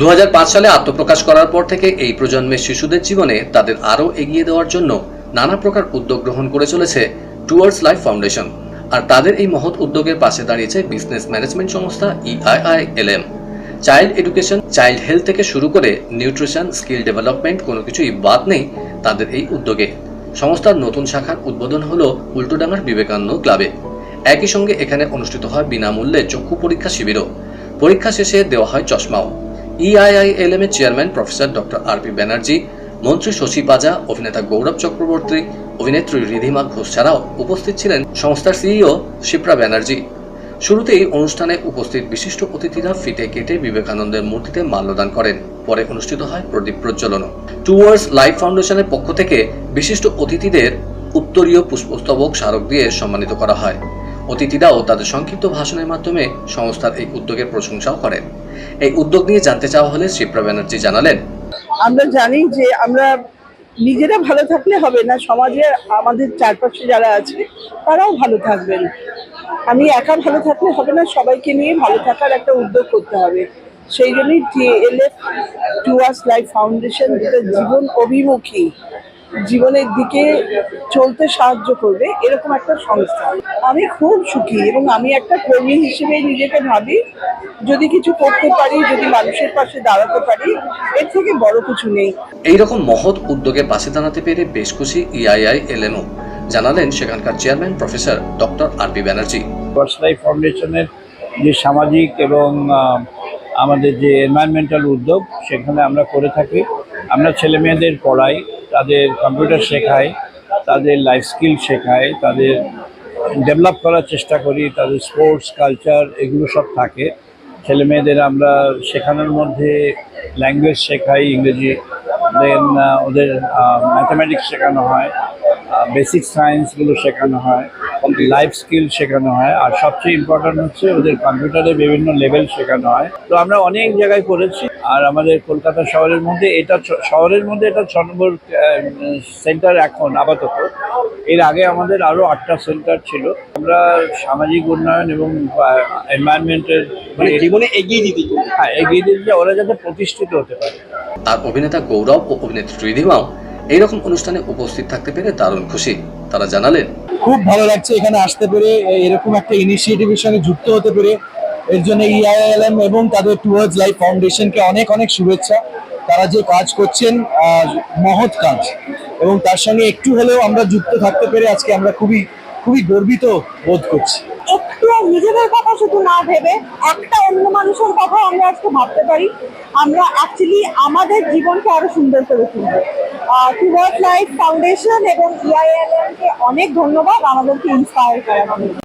দু হাজার পাঁচ সালে আত্মপ্রকাশ করার পর থেকে এই প্রজন্মের শিশুদের জীবনে তাদের আরও এগিয়ে দেওয়ার জন্য নানা প্রকার উদ্যোগ গ্রহণ করে চলেছে টুয়ার্ডস লাইফ ফাউন্ডেশন আর তাদের এই মহৎ উদ্যোগের পাশে দাঁড়িয়েছে বিজনেস ম্যানেজমেন্ট সংস্থা E EIILM child education child health থেকে শুরু করে নিউট্রিশন স্কিল ডেভেলপমেন্ট কোনো কিছুই বাদ নেই তাদের এই উদ্যোগে। সংস্থার নতুন শাখার উদ্বোধন হল উল্টোডাঙ্গার বিবেকানন্দ ক্লাবে। একই সঙ্গে এখানে অনুষ্ঠিত হয় বিনামূল্যে চক্ষু পরীক্ষা শিবিরও। পরীক্ষা শেষে দেওয়া হয় চশমাও। ইআইআইএলএম এর chairman professor doctor R P Banerjee মন্ত্রী শশী পাজা, অভিনেতা গৌরব চক্রবর্তী, অভিনেত্রী রিধিমা ঘোষ ছাড়াও উপস্থিত ছিলেন সংস্থার সিইও শিপ্রা ব্যানার্জি। শুরুতেই অনুষ্ঠানে উপস্থিত বিশিষ্ট অতিথিরা ফিতে কেটে বিবেকানন্দের মূর্তিতে মাল্যদান করেন। পরে অনুষ্ঠিত হয় প্রদীপ প্রজ্বলন টুয়ার্স লাইফ ফাউন্ডেশনের পক্ষ থেকে বিশিষ্ট অতিথিদের উত্তরীয় পুষ্পস্তবক স্মারক দিয়ে সম্মানিত করা হয়। অতিথিরাও তাদের সংক্ষিপ্ত ভাষণের মাধ্যমে সংস্থার এই উদ্যোগের প্রশংসাও করেন। এই উদ্যোগ নিয়ে জানতে চাওয়া হলে শিপ্রা ব্যানার্জি জানালেন। আমরা জানি যে আমরা নিজেরা ভালো থাকলে হবে না, সমাজে আমাদের চারপাশে যারা আছে, তারাও ভালো থাকবেন। আমি একা ভালো থাকলে হবে না, সবাইকে নিয়ে ভালো থাকার একটা উদ্যোগ করতে হবে। সেই জন্যই টিএলএফ টুয়ার্স লাইফ ফাউন্ডেশন, যেটা জীবন অভিমুখী জীবনের দিকে চলতে সাহায্য করবে এরকম একটা সংস্থা। আমি খুব সুখী এবং আমি একটা কর্মী হিসেবে নিজেকে ভাবি যদি কিছু করতে পারি যদি মানুষের পাশে দাঁড়াতে পারি এর থেকে বড় কিছু নেই। এই রকম মহৎ উদ্যোগের পাশে দাঁড়াতে পেরে বেশ খুশি E ইআইআইএলএমও জানালেন সেখানকার chairman professor doctor R P Banerjee. Life ফাউন্ডেশনের যে সামাজিক এবং আমাদের যে এনভায়রনমেন্টাল উদ্যোগ সেখানে আমরা করে থাকি। আমরা ছেলে মেয়েদের পড়াই তাদের কম্পিউটার শেখাই তাদের লাইফ স্কিল শেখাই তাদের ডেভেলপ করার চেষ্টা করি, তাদের স্পোর্টস কালচার এগুলো সব থাকে। ছেলে মেয়েদের আমরা শেখানোর মধ্যে ল্যাঙ্গুয়েজ শেখাই, ইংরেজি দেন ওদের ম্যাথামেটিক্স শেখানো হয়। বেসিক সায়েন্সগুলো শেখানো হয় লাইফ স্কিল শেখানো হয় আর সবচেয়ে ইম্পর্ট্যান্ট হচ্ছে ওদের কম্পিউটারে বিভিন্ন লেভেল শেখানো হয়। তো আমরা অনেক জায়গায় করেছি আর আমাদের কলকাতা শহরের মধ্যে এটা শহরের মধ্যে এটা ছ নম্বর সেন্টার এখন আপাতত। এর আগে আমাদের আরও আটটা সেন্টার ছিল। আমরা সামাজিক উন্নয়ন এবং এনভায়রনমেন্টের মানে জীবনে এগিয়ে দিতে। হ্যাঁ এগিয়ে দিতে ওরা যাতে প্রতিষ্ঠিত হতে পারে। আর অভিনেতা গৌরব ও অভিনেত্রী রিধিমাও এইরকম অনুষ্ঠানে উপস্থিত থাকতে পেরে দারুণ খুশি। তারা জানালেন খুব ভালো লাগছে এখানে আসতে পেরে এরকম একটা ইনিশিয়েটিভের সঙ্গে যুক্ত হতে পেরে। এর জন্য E ইআইএলএম এবং তাদের টুয়ার্ডস লাইফ ফাউন্ডেশনকে অনেক অনেক শুভেচ্ছা। তারা যে কাজ করছেন মহৎ কাজ। এবং তার সঙ্গে একটু হলেও আমরা যুক্ত থাকতে পেরে আজকে আমরা খুবই খুবই গর্বিত বোধ করছি। একটু নিজেদের কথা শুধু না ভেবে একটা অন্য মানুষের কথা আমরা আজকে ভাবতে পারি। আমরা অ্যাকচুয়ালি আমাদের জীবনকে আরও সুন্দর করে তুলবো। লাইফ ফাউন্ডেশন এবং ইআইএলএম কে অনেক ধন্যবাদ। আমাদেরকে ইন্সপায়ার করার জন্য।